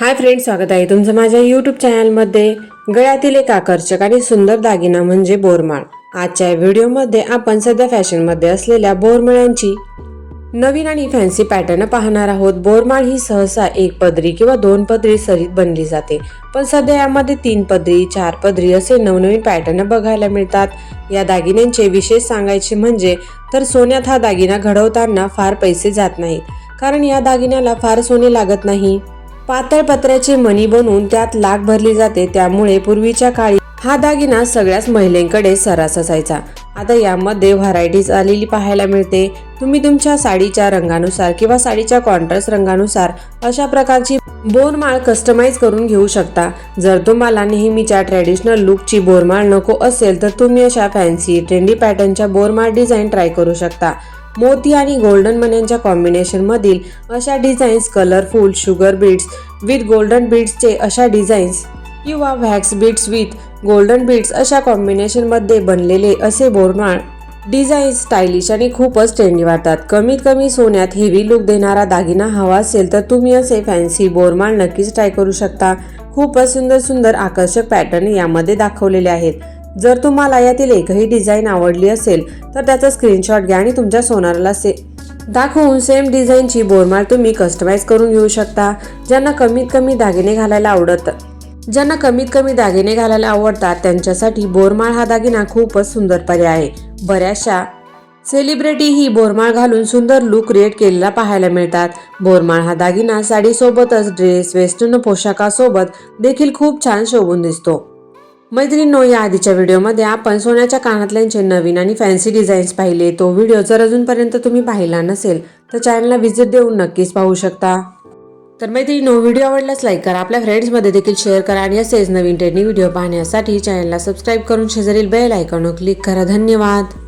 Hi friend स्वागत आहे तुमचं माझ्या यूट्यूब चॅनलमध्ये. गळ्यातील एक आकर्षक आणि सुंदर दागिना म्हणजे बोरमाळ. आजच्या व्हिडिओमध्ये आपण सध्या फॅशनमध्ये असलेल्या बोरमाळ्यांची नवीन आणि फॅन्सी पॅटर्न पाहणार आहोत. बोरमाळ ही सहसा एक पदरी किंवा दोन पदरी सरीत बनली जाते. पण सध्या यामध्ये तीन पदरी चार पदरी असे नवनवीन पॅटर्न बघायला मिळतात. या दागिन्यांचे विशेष सांगायचे म्हणजे तर सोन्यात हा दागिना घडवताना फार पैसे जात नाहीत. कारण या दागिन्याला फार सोने लागत नाही. पातळ पत्र्याचे मणी बनवून त्यात लाख भरली जाते त्यामुळे पूर्वीच्या काळी हा दागिना सगळ्याच महिलांकडे सरास असायचा. आता यामध्ये व्हरायटीज आलेली पाहायला मिळते. तुम्ही तुमच्या साडीच्या रंगानुसार किंवा साडीच्या कॉन्ट्रास्ट रंगानुसार अशा प्रकारची बोरमाळ कस्टमाइज करून घेऊ शकता. जर तुम्हाला नेहमीच्या ट्रॅडिशनल लुकची बोरमाळ नको असेल तर तुम्ही अशा फॅन्सी ट्रेंडी पॅटर्नच्या बोरमाळ डिझाईन ट्राय करू शकता. मोती आणि गोल्डन मण्यांच्या कॉम्बिनेशन मधील अशा designs colourful sugar beads with golden बीड्सचे अशा डिझाईन्स किंवा wax beads with golden beads अशा कॉम्बिनेशनमध्ये बनलेले असे बोरमाळ डिझाईन स्टायलिश आणि खूपच ट्रेंडी वाटतात. कमीत कमी सोन्यात हेवी लुक देणारा दागिना हवा असेल तर तुम्ही असे फॅन्सी बोरमाळ नक्कीच ट्राय करू शकता. खूपच सुंदर सुंदर आकर्षक पॅटर्न यामध्ये दाखवलेले आहेत. जर तुम्हाला यातील एकही डिझाईन आवडली असेल तर त्याचा स्क्रीनशॉट घ्या आणि तुमच्या सोनाराला से दाखवून सेम डिझाईनची बोरमाळ तुम्ही कस्टमाइज करून घेऊ शकता ज्यांना कमीत कमी दागिने घालायला आवडत. ज्यांना कमीत कमी दागिने घालायला आवडतात त्यांच्यासाठी बोरमाळ हा दागिना खूपच सुंदर पर्याय आहे. बऱ्याचशा सेलिब्रिटी ही बोरमाळ घालून सुंदर लुक क्रिएट केलेला पाहायला मिळतात. बोरमाळ हा दागिना साडीसोबतच ड्रेस वेस्टर्न पोशाखासोबत देखील खूप छान शोभून दिसतो. मैत्रिणींनो या आधीच्या व्हिडिओमध्ये आपण सोन्याच्या कानातल्यांचे नवीन आणि फॅन्सी डिझाईन्स पाहिले तो व्हिडिओ जर अजूनपर्यंत तुम्ही पाहिला नसेल तर चॅनलला व्हिजिट देऊन नक्कीच पाहू शकता. तर मैत्रिणींनो व्हिडिओ आवडल्यास लाईक करा आपल्या फ्रेंड्समध्ये देखील शेअर करा आणि असेच नवीन ट्रेंडिंग व्हिडिओ पाहण्यासाठी चॅनलला सबस्क्राईब करून शेजारील बेल आयकॉनवर क्लिक करा. धन्यवाद!